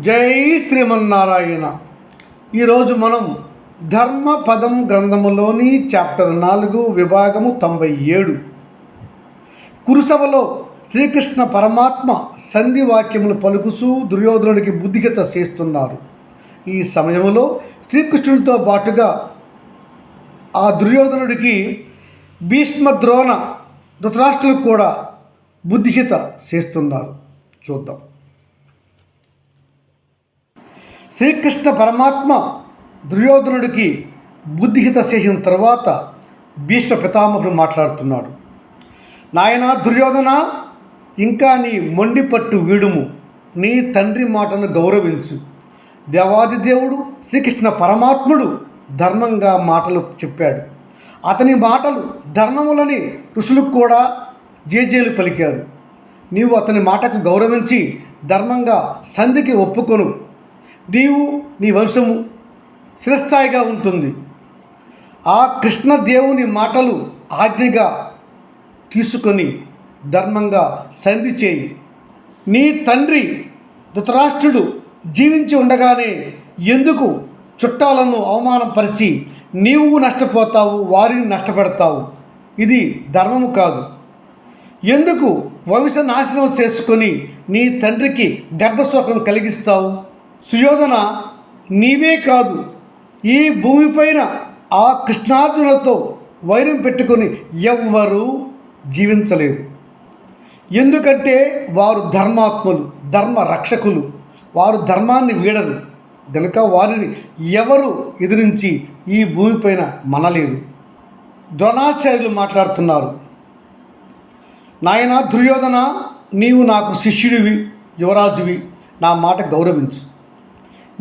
జై శ్రీమన్నారాయణ. ఈరోజు మనం ధర్మపదం గ్రంథములోని చాప్టర్ నాలుగు విభాగము తొంభై ఏడు. కురుసభలో శ్రీకృష్ణ పరమాత్మ సంధి వాక్యములు పలుకుచూ దుర్యోధనుడికి బుద్ధిగత చేస్తున్నారు. ఈ సమయంలో శ్రీకృష్ణుడితో పాటుగా ఆ దుర్యోధనుడికి భీష్మ ద్రోణ ధృతరాష్ట్రులకు కూడా బుద్ధిహిత చేస్తున్నారు. చూద్దాం. శ్రీకృష్ణ పరమాత్మ దుర్యోధనుడికి బుద్ధిహిత చేసిన తర్వాత భీష్మ పితామహుడు మాట్లాడుతున్నాడు. నాయన దుర్యోధన ఇంకా నీ మొండి పట్టు వీడుము. నీ తండ్రి మాటను గౌరవించు. దేవాది దేవుడు శ్రీకృష్ణ పరమాత్ముడు ధర్మంగా మాటలు చెప్పాడు. అతని మాటలు ధర్మములని ఋషులకు కూడా జేజేలు పలికారు. నీవు అతని మాటకు గౌరవించి ధర్మంగా సంధికి ఒప్పుకొను. నీవు నీ వంశము స్థిరస్థాయిగా ఉంటుంది. ఆ కృష్ణదేవుని మాటలు ఆజ్ఞగా తీసుకొని ధర్మంగా సంధి చేయి. నీ తండ్రి ధృతరాష్ట్రుడు జీవించి ఉండగానే ఎందుకు చుట్టాలను అవమానపరిచి నీవు నష్టపోతావు వారిని నష్టపెడతావు? ఇది ధర్మము కాదు. ఎందుకు వంశ నాశనం చేసుకొని నీ తండ్రికి గర్భశోకం కలిగిస్తావు? సుయోధన నీవే కాదు ఈ భూమిపైన ఆ కృష్ణార్జునులతో వైరం పెట్టుకొని ఎవ్వరూ జీవించలేరు. ఎందుకంటే వారు ధర్మాత్ములు ధర్మ రక్షకులు. వారు ధర్మాన్ని వీడరు. గనుక వారిని ఎవరు ఎదిరించి ఈ భూమిపైన మనలేరు. ద్రోణాచార్యులు మాట్లాడుతున్నారు. నాయన దుర్యోధన నీవు నాకు శిష్యుడివి యువరాజువి. నా మాట గౌరవించు.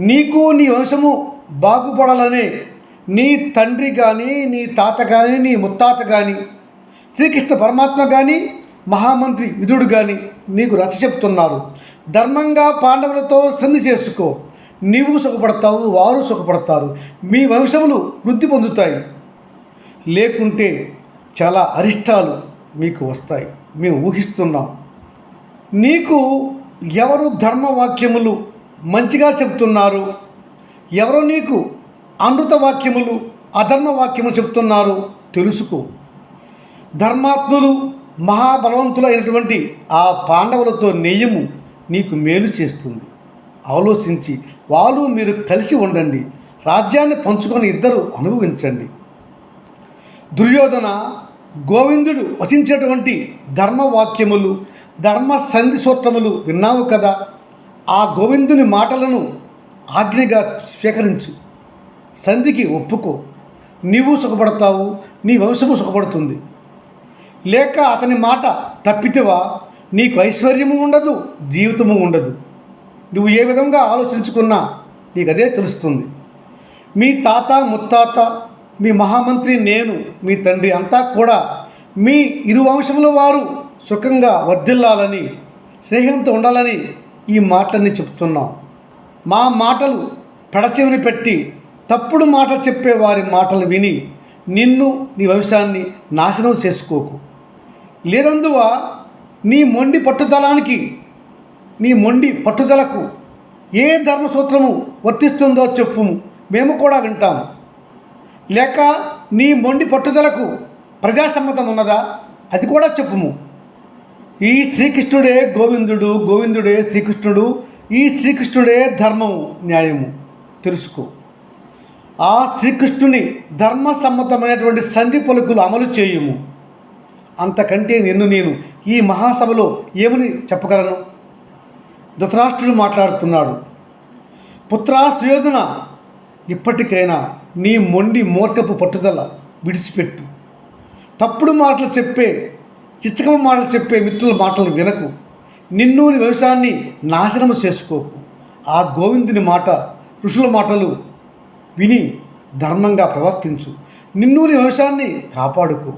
నీకు నీ వంశము బాగుపడాలనే నీ తండ్రి కానీ నీ తాత కానీ నీ ముత్తాత కానీ శ్రీకృష్ణ పరమాత్మ కానీ మహామంత్రి విధుడు కానీ నీకు రచ చెప్తున్నారు. ధర్మంగా పాండవులతో సంధి చేసుకో. నీవు సుఖపడతావు వారు సుఖపడతారు. మీ వంశములు వృద్ధి పొందుతాయి. లేకుంటే చాలా అరిష్టాలు మీకు వస్తాయి. మేము ఊహిస్తున్నాం. నీకు ఎవరు ధర్మవాక్యములు మంచిగా చెప్తున్నారు. ఎవరు నీకు అమృత వాక్యములు అధర్మ వాక్యము చెప్తున్నారు తెలుసుకో. ధర్మాత్ములు మహాబలవంతులు అయినటువంటి ఆ పాండవులతో నెయ్యము నీకు మేలు చేస్తుంది. ఆలోచించి వాళ్ళు మీరు కలిసి ఉండండి. రాజ్యాన్ని పంచుకొని ఇద్దరు అనుభవించండి. దుర్యోధన గోవిందుడు వచించేటువంటి ధర్మవాక్యములు ధర్మ సంధి సూత్రములు విన్నావు కదా? ఆ గోవిందుని మాటలను ఆజ్ఞగా స్వీకరించు. సంధికి ఒప్పుకో. నీవు సుఖపడతావు నీ వంశము సుఖపడుతుంది. లేక అతని మాట తప్పితివా? నీకు ఐశ్వర్యము ఉండదు జీవితము ఉండదు. నువ్వు ఏ విధంగా ఆలోచించుకున్నా నీకు అదే తెలుస్తుంది. మీ తాత ముత్తాత మీ మహామంత్రి నేను మీ తండ్రి అంతా కూడా మీ ఇరు వంశముల వారు సుఖంగా వర్ధిల్లాలని స్నేహంతో ఉండాలని ఈ మాటలన్నీ చెప్తున్నాం. మా మాటలు పెడచెవిని పెట్టి తప్పుడు మాట చెప్పే వారి మాటలు విని నిన్ను నీ వంశాన్ని నాశనం చేసుకోకు. లేదందువ నీ మొండి పట్టుదలానికి నీ మొండి పట్టుదలకు ఏ ధర్మసూత్రము వర్తిస్తుందో చెప్పుము మేము కూడా వింటాము లేక నీ మొండి పట్టుదలకు ప్రజాసమ్మతం ఉన్నదా? అది కూడా చెప్పుము. ఈ శ్రీకృష్ణుడే గోవిందుడు గోవిందుడే శ్రీకృష్ణుడు ఈ శ్రీకృష్ణుడే ధర్మము న్యాయము. తెలుసుకో. ఆ శ్రీకృష్ణుని ధర్మసమ్మతమైనటువంటి సంధి పలుకులు అమలు చేయుము. అంతకంటే నిన్ను నేను ఈ మహాసభలో ఏమని చెప్పగలను? ధృతరాష్ట్రుడు మాట్లాడుతున్నాడు. పుత్రా సుయోధన ఇప్పటికైనా నీ మొండి మూర్ఖపు పట్టుదల విడిచిపెట్టు. తప్పుడు మాటలు చెప్పే ఇచ్చకమ మాటలు చెప్పే మిత్రుల మాటలు వినకు. నిన్ను నీ వ్యవసాయాన్ని నాశనము చేసుకోకు. ఆ గోవిందుని మాట ఋషుల మాటలు విని ధర్మంగా ప్రవర్తించు. నిన్ను నీ వ్యవసాయాన్ని కాపాడుకో.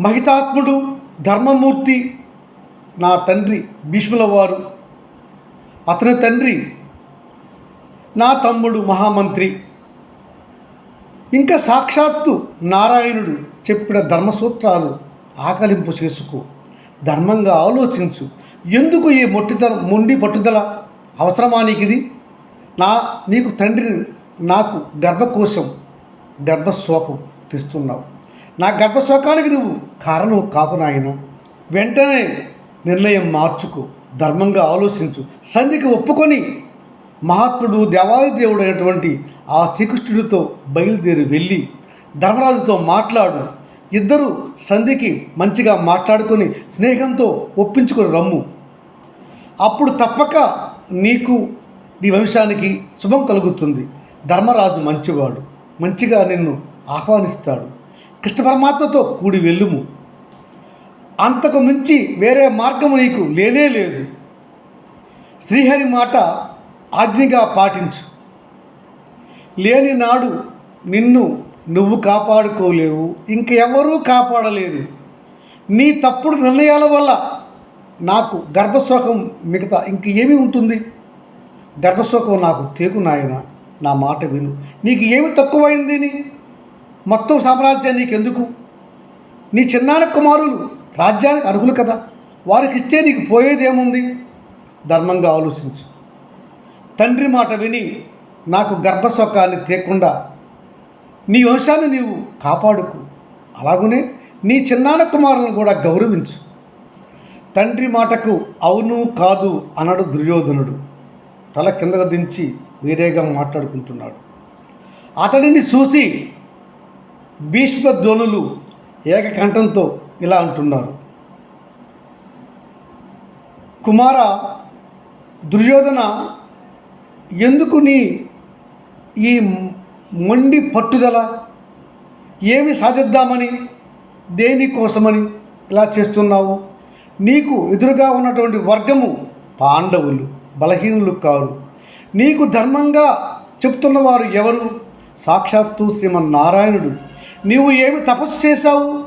మహితాత్ముడు ధర్మమూర్తి నా తండ్రి భీష్ముల వారు అతని తండ్రి నా తమ్ముడు మహామంత్రి. ఇంకా సాక్షాత్తు నారాయణుడు చెప్పిన ధర్మసూత్రాలు ఆకలింపు చేసుకో ధర్మంగా ఆలోచించు. ఎందుకు ఈ మొట్టిదల మొండి పట్టుదల అవసరమా నీకిది నా నీకు తండ్రిని నాకు గర్భకోశం గర్భశోకం తెస్తున్నావు. నా గర్భశోకానికి నువ్వు కారణం కాకు నాయన. వెంటనే నిర్ణయం మార్చుకో ధర్మంగా ఆలోచించు. సంధికి ఒప్పుకొని మహాత్ముడు దేవాది దేవుడు అయినటువంటి ఆ శ్రీకృష్ణుడితో బయలుదేరి వెళ్ళి ధర్మరాజుతో మాట్లాడు. ఇద్దరు సంధికి మంచిగా మాట్లాడుకొని స్నేహంతో ఒప్పించుకొని రమ్ము. అప్పుడు తప్పక నీకు నీ వంశానికి శుభం కలుగుతుంది. ధర్మరాజు మంచివాడు. మంచిగా నిన్ను ఆహ్వానిస్తాడు. కృష్ణ పరమాత్మతో కూడి వెళ్ళుము. అంతకు మించి వేరే మార్గము నీకు లేనే లేదు. శ్రీహరి మాట ఆజ్ఞగా పాటించు. లేని నాడు నిన్ను నువ్వు కాపాడుకోలేవు ఇంకెవరూ కాపాడలేరు. నీ తప్పుడు నిర్ణయాల వల్ల నాకు గర్భశోకం మిగతా ఇంక ఏమి ఉంటుంది? గర్భశోకం నాకు తేకు నాయన నా మాట విను. నీకు ఏమి తక్కువైంది మొత్తం సామ్రాజ్యం నీకెందుకు? నీ చిన్నాడ కుమారులు రాజ్యానికి అర్హులు కదా? వారికి ఇస్తే నీకు పోయేదేముంది? ధర్మంగా ఆలోచించు. తండ్రి మాట విని నాకు గర్భశోకాన్ని తేకుండా నీ వంశాన్ని నీవు కాపాడుకు. అలాగనే నీ చిన్నాన కుమారులను కూడా గౌరవించు. తండ్రి మాటకు అవును కాదు అనడు దుర్యోధనుడు. తల కిందకు దించి వేరేగా మాట్లాడుకుంటున్నాడు. అతడిని చూసి భీష్మ ధ్వనులు ఏకకంఠంతో ఇలా అంటున్నారు. కుమార దుర్యోధన ఎందుకు నీ ఈ మొండి పట్టుదల ఏమి సాధిద్దామని దేనికోసమని ఇలా చేస్తున్నావు? నీకు ఎదురుగా ఉన్నటువంటి వర్గము పాండవులు బలహీనులు కారు. నీకు ధర్మంగా చెప్తున్నవారు ఎవరు? సాక్షాత్తు శ్రీమన్నారాయణుడు. నీవు ఏమి తపస్సు చేశావు?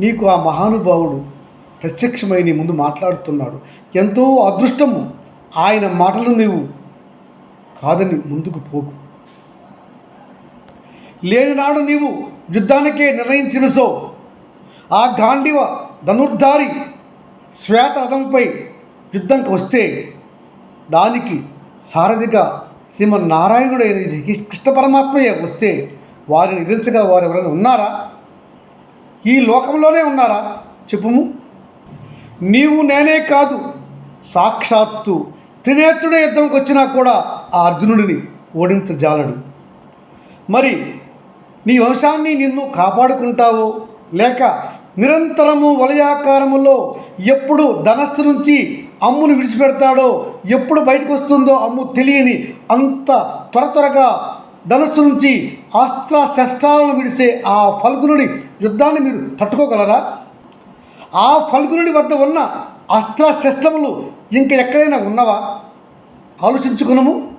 నీకు ఆ మహానుభావుడు ప్రత్యక్షమై నీ ముందు మాట్లాడుతున్నాడు. ఎంతో అదృష్టము. ఆయన మాటలు నీవు కాదని ముందుకు పోకు. లేనినాడు నీవు యుద్ధానికే నిర్ణయించిన సో ఆ గాండివ ధనుర్ధారి శ్వేతరథంపై యుద్ధంకి వస్తే దానికి సారథిగా శ్రీమన్నారాయణుడైన కృష్ణ పరమాత్మయ్య వస్తే వారిని ఎదిరించగల వారు ఎవరైనా ఉన్నారా? ఈ లోకంలోనే ఉన్నారా? చెప్పుము. నీవు నేనే కాదు. సాక్షాత్తు త్రినేత్రుడే యుద్ధంకి వచ్చినా కూడా ఆ అర్జునుడిని ఓడించజాలడు. మరి నీ వంశాన్ని నిన్ను కాపాడుకుంటావు. లేక నిరంతరము వలయాకారములో ఎప్పుడు ధనస్సు నుంచి అమ్మును విడిచిపెడతాడో ఎప్పుడు బయటకు వస్తుందో అమ్ము తెలియని అంత త్వర త్వరగా ధనస్సు నుంచి అస్త్ర శస్త్రాలను విడిసే ఆ ఫల్గునుడి యుద్ధాన్ని మీరు తట్టుకోగలరా? ఆ ఫల్గునుడి వద్ద ఉన్న అస్త్ర శస్త్రములు ఇంకా ఎక్కడైనా ఉన్నవా? ఆలోచించుకునము.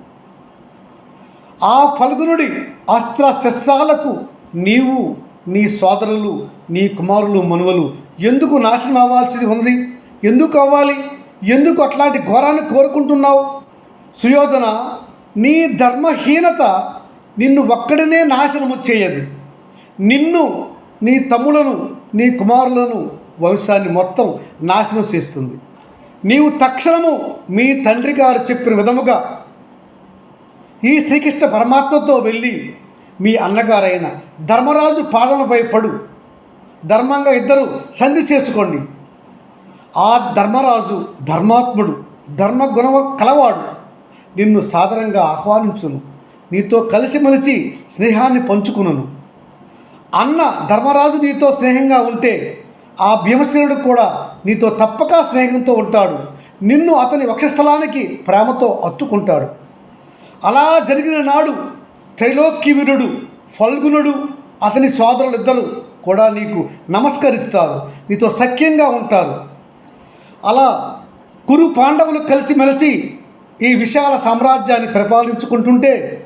ఆ ఫల్గునుడి అస్త్ర శస్త్రాలకు నీవు నీ సోదరులు నీ కుమారులు మనువలు ఎందుకు నాశనం అవ్వాల్సింది ఉంది ఎందుకు అవ్వాలి? ఎందుకు అట్లాంటి ఘోరాన్ని కోరుకుంటున్నావు? సుయోధన నీ ధర్మహీనత నిన్ను ఒక్కడినే నాశనము చేయదు. నిన్ను నీ తమ్ములను నీ కుమారులను వంశాన్ని మొత్తం నాశనం చేస్తుంది. నీవు తక్షణము మీ తండ్రి గారు చెప్పిన విధముగా ఈ శ్రీకృష్ణ పరమాత్మతో వెళ్ళి మీ అన్నగారైన ధర్మరాజు పాదలపై పడు. ధర్మంగా ఇద్దరు సంధి చేసుకోండి. ఆ ధర్మరాజు ధర్మాత్ముడు ధర్మగుణ కలవాడు. నిన్ను సాదరంగా ఆహ్వానించును. నీతో కలిసిమెలిసి స్నేహాన్ని పంచుకును అన్న ధర్మరాజు నీతో స్నేహంగా ఉంటే ఆ భీమసేనుడు కూడా నీతో తప్పక స్నేహంతో ఉంటాడు. నిన్ను అతని వక్షస్థలానికి ప్రేమతో అత్తుకుంటాడు. అలా జరిగిన నాడు త్రైలోక్యవీరుడు ఫల్గునుడు అతని సోదరులిద్దరూ కూడా నీకు నమస్కరిస్తారు నీతో సఖ్యంగా ఉంటారు. అలా కురు పాండవులు కలిసిమెలిసి ఈ విశాల సామ్రాజ్యాన్ని పరిపాలించుకుంటుంటే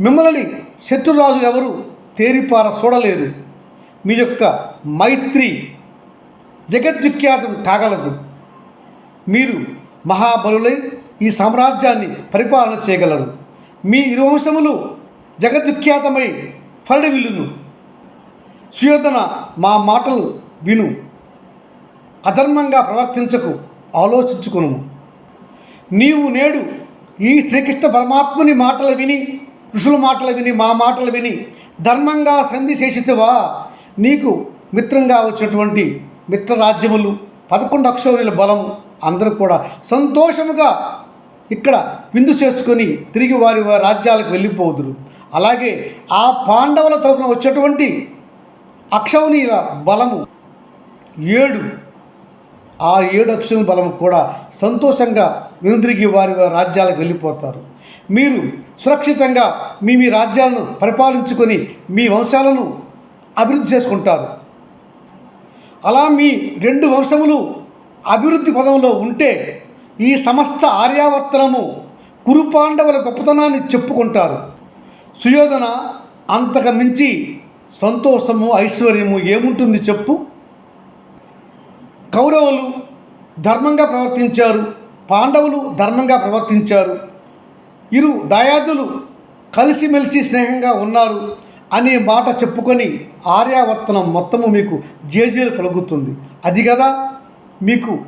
మిమ్మల్ని శత్రురాజు ఎవరు తేరిపార చూడలేరు మీ యొక్క మైత్రి జగద్విఖ్యాతం కాగలదు మీరు మహాబలులై ఈ సామ్రాజ్యాన్ని పరిపాలన చేయగలరు. మీ ఇరువంశములు జగద్విఖ్యాతమై ఫరడివిల్లును సుయోధన మా మాటలు విను. అధర్మంగా ప్రవర్తించకు ఆలోచించుకును నీవు నేడు ఈ శ్రీకృష్ణ పరమాత్ముని మాటలు విని ఋషుల మాటలు విని మా మాటలు విని ధర్మంగా సంధి చేసితివా నీకు మిత్రంగా వచ్చినటువంటి మిత్రరాజ్యములు పదకొండు అక్షౌరుల బలం అందరూ కూడా సంతోషముగా ఇక్కడ విందు చేసుకొని తిరిగి వారి వారి రాజ్యాలకు వెళ్ళిపోదురు. అలాగే ఆ పాండవుల తరపున వచ్చేటువంటి అక్షౌనీయుల బలము ఏడు. ఆ ఏడు అక్షరం బలం కూడా సంతోషంగా వెనుదిరిగి వారి వారి రాజ్యాలకు వెళ్ళిపోతారు. మీరు సురక్షితంగా మీ మీ రాజ్యాలను పరిపాలించుకొని మీ వంశాలను అభివృద్ధి చేసుకుంటారు. అలా మీ రెండు వంశములు అభివృద్ధి పదంలో ఉంటే ఈ సమస్త ఆర్యావర్తనము కురుపాండవుల గొప్పతనాన్ని చెప్పుకుంటారు. సుయోధన అంతకు మించి సంతోషము ఐశ్వర్యము ఏముంటుంది చెప్పు? కౌరవులు ధర్మంగా ప్రవర్తించారు పాండవులు ధర్మంగా ప్రవర్తించారు ఇరు దయాదులు కలిసిమెలిసి స్నేహంగా ఉన్నారు అనే మాట చెప్పుకొని ఆర్యావర్తనం మొత్తము మీకు జేజేలు కలుగుతుంది అది కదా మీకు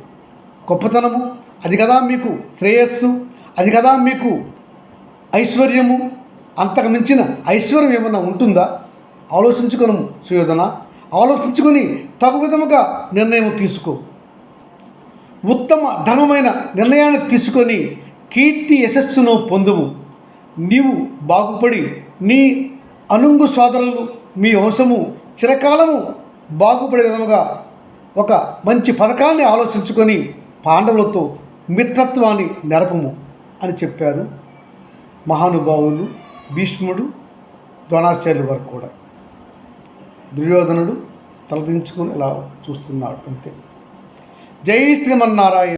గొప్పతనము. అది కదా మీకు శ్రేయస్సు. అది కదా మీకు ఐశ్వర్యము. అంతకు మించిన ఐశ్వర్యం ఏమన్నా ఉంటుందా? ఆలోచించుకోను సుయోధన. ఆలోచించుకొని తగు విధముగా నిర్ణయం తీసుకో. ఉత్తమ ధనమైన నిర్ణయాన్ని తీసుకొని కీర్తి యశస్సును పొందుము. నీవు బాగుపడి నీ అనుంగు సోదరులు మీ వంశము చిరకాలము బాగుపడే విధముగా ఒక మంచి పథకాన్ని ఆలోచించుకొని పాండవులతో మిత్రత్వాన్ని నెరపము అని చెప్పారు మహానుభావులు భీష్ముడు ద్రోణాచార్యుల వరకు కూడా. దుర్యోధనుడు తలదించుకొని ఇలా చూస్తున్నాడు అంతే. జై శ్రీమన్నారాయణ.